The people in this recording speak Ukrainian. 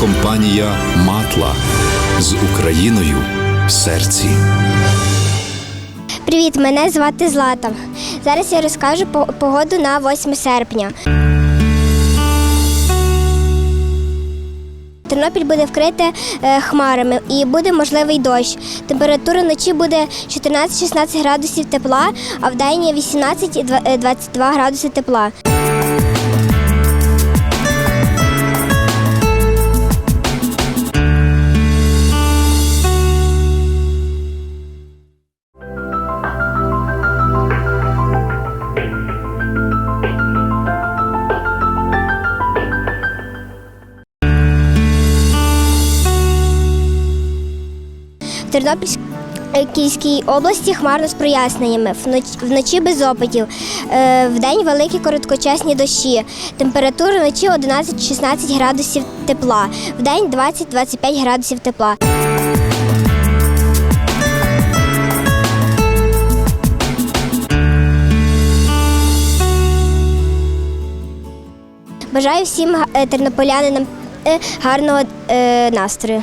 компанія Матла з Україною в серці. Привіт, мене звати Злата. Зараз я розкажу погоду на 8 серпня. Тернопіль буде вкрите е, хмарами і буде можливий дощ. Температура вночі буде 14-16 градусів тепла, а вдень 18-22 градуси тепла. Тернопільській області хмарно з проясненнями. Вночі, без опадів. Е, вдень великі короткочасні дощі. Температура вночі 11-16 градусів тепла. Вдень 20-25 градусів тепла. Бажаю всім е, тернополянинам е, гарного е, настрою.